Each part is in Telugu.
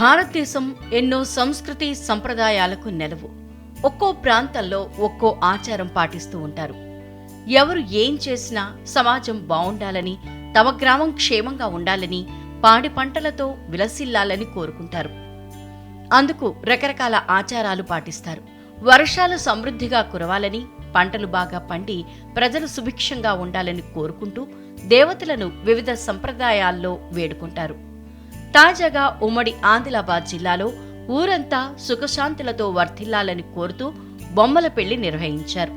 భారతదేశం ఎన్నో సంస్కృతి సంప్రదాయాలకు నెలవు. ఒక్కో ప్రాంతంలో ఒక్కో ఆచారం పాటిస్తూ ఉంటారు. ఎవరు ఏం చేసినా సమాజం బావుండాలని తమ గ్రామం క్షేమంగా ఉండాలని పాడి పంటలతో విలసిల్లాలని కోరుకుంటారు. అందుకు రకరకాల ఆచారాలు పాటిస్తారు. వర్షాలు సమృద్ధిగా కురవాలని పంటలు బాగా పండి ప్రజలు సుభిక్షంగా ఉండాలని కోరుకుంటూ దేవతలను వివిధ సంప్రదాయాల్లో వేడుకుంటారు. తాజాగా ఉమ్మడి ఆదిలాబాద్ జిల్లాలో ఊరంతా సుఖశాంతులతో వర్ధిల్లాలని కోరుతూ బొమ్మల పెళ్ళి నిర్వహించారు.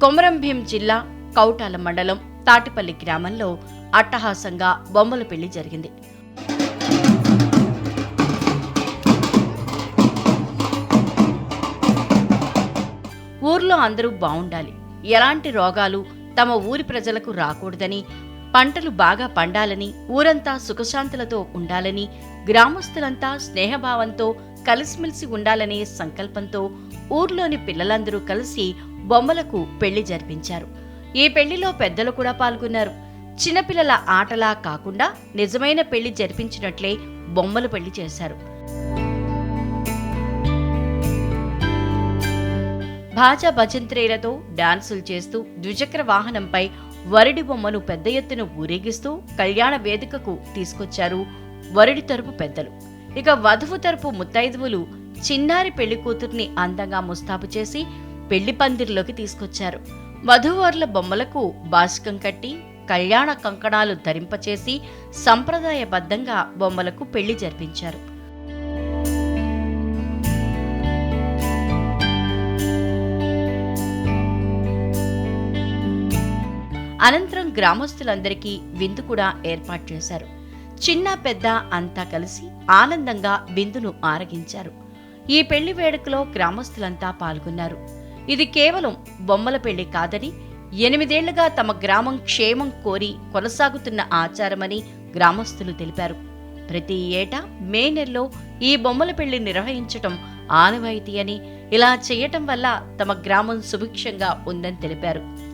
కొమరంభీం జిల్లా కౌటాల మండలం తాటిపల్లి గ్రామంలో అట్టహాసంగా బొమ్మల పెళ్ళి జరిగింది. ఊర్లో అందరూ బాగుండాలి ఎలాంటి రోగాలు తమ ఊరి ప్రజలకు రాకూడదని పంటలు బాగా పండాలని ఊరంతా సుఖశాంతులతో ఉండాలని గ్రామస్తులంతా స్నేహభావంతో కలిసిమెలిసి ఉండాలనే సంకల్పంతో ఊర్లోని పిల్లలందరూ కలిసి బొమ్మలకు పెళ్ళి జరిపించారు. ఈ పెళ్ళిలో పెద్దలు కూడా పాల్గొన్నారు. చిన్నపిల్లల ఆటలా కాకుండా నిజమైన పెళ్ళి జరిపించినట్లే బొమ్మలు పెళ్ళి చేశారు. భాజా భజంత్రేలతో డాన్సులు చేస్తూ ద్విచక్ర వాహనంపై వరుడి బొమ్మను పెద్ద ఎత్తున ఊరేగిస్తూ కళ్యాణ వేదికకు తీసుకొచ్చారు వరుడి తరపు పెద్దలు. ఇక వధువు తరపు ముత్తైదువులు చిన్నారి పెళ్ళి కూతుర్ని అందంగా ముస్తాబు చేసి పెళ్ళి పందిరిలోకి తీసుకొచ్చారు. వధువర్ల బొమ్మలకు బాసికం కట్టి కళ్యాణ కంకణాలు ధరింపచేసి సంప్రదాయబద్ధంగా బొమ్మలకు పెళ్ళి జరిపించారు. అనంతరం గ్రామస్తులందరికీ విందు కూడా ఏర్పాటు చేశారు. చిన్న పెద్ద అంతా కలిసి ఆనందంగా విందును ఆరగించారు. ఈ పెళ్ళి వేడుకలో గ్రామస్తులంతా పాల్గొన్నారు. ఇది కేవలం బొమ్మల పెళ్ళి కాదని ఎనిమిదేళ్ళుగా తమ గ్రామం క్షేమం కోరి కొనసాగుతున్న ఆచారమని గ్రామస్తులు తెలిపారు. ప్రతి ఏటా మే నెలలో ఈ బొమ్మల పెళ్ళి నిర్వహించటం ఆనవాయితీ అని ఇలా చేయటం వల్ల తమ గ్రామం సుభిక్షంగా ఉందని తెలిపారు.